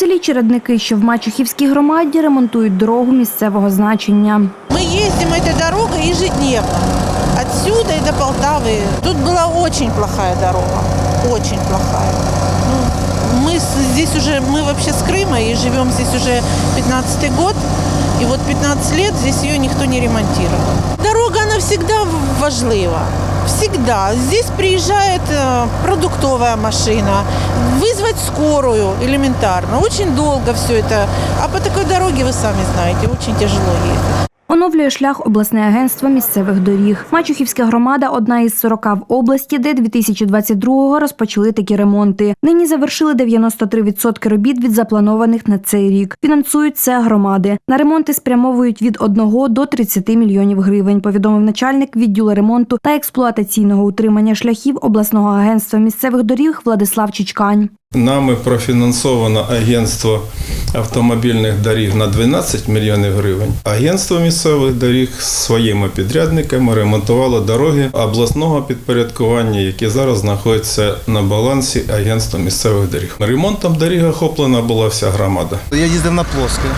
У селі Чередники, що в Мачухівській громаді, ремонтують дорогу місцевого значення. Мы ездим этой дорогой ежедневно. Отсюда и до Полтавы. Тут была очень плохая дорога. Очень плохая. Ну, мы с- здесь уже, мы вообще с Крыма и живем здесь уже 15 год. И вот 15 лет здесь ее никто не ремонтировал. Дорога, она всегда в- важлива. Всегда. Здесь приезжает э, продуктовая машина. Вызвать скорую элементарно. Очень долго все это. А по такой дороге, вы сами знаете, очень тяжело ездить. Оновлює шлях обласне агентство місцевих доріг. Мачухівська громада одна із 40 в області, де 2022-го розпочали такі ремонти. Нині завершили 93% робіт від запланованих на цей рік. Фінансують це громади. На ремонти спрямовують від 1 до 30 мільйонів гривень. Повідомив начальник відділу ремонту та експлуатаційного утримання шляхів обласного агентства місцевих доріг Владислав Чичкань. Нами профінансовано агентство автомобільних доріг на 12 мільйонів гривень. Агентство місцевих доріг своїми підрядниками ремонтувало дороги обласного підпорядкування, які зараз знаходяться на балансі агентства місцевих доріг. Ремонтом доріг охоплена була вся громада. Я їздив на плоске.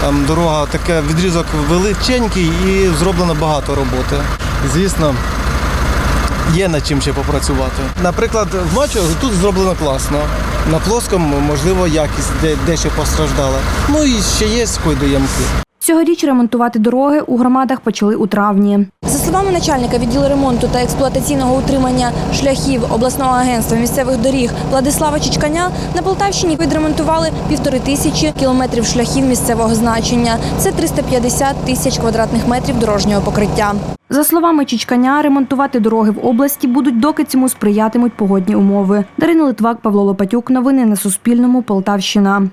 Там дорога таке відрізок величенький і зроблено багато роботи. Звісно, є над чим ще попрацювати. Наприклад, в Мачо тут зроблено класно. На плоскому, можливо, якість де, дещо постраждала. Ну і ще є койдоємки. Цьогоріч ремонтувати дороги у громадах почали у травні. За словами начальника відділу ремонту та експлуатаційного утримання шляхів обласного агентства місцевих доріг Владислава Чичканя, на Полтавщині відремонтували півтори тисячі кілометрів шляхів місцевого значення. Це 350 тисяч квадратних метрів дорожнього покриття. За словами Чичканя, ремонтувати дороги в області будуть, доки цьому сприятимуть погодні умови. Дарина Литвак, Павло Лопатюк. Новини на Суспільному. Полтавщина.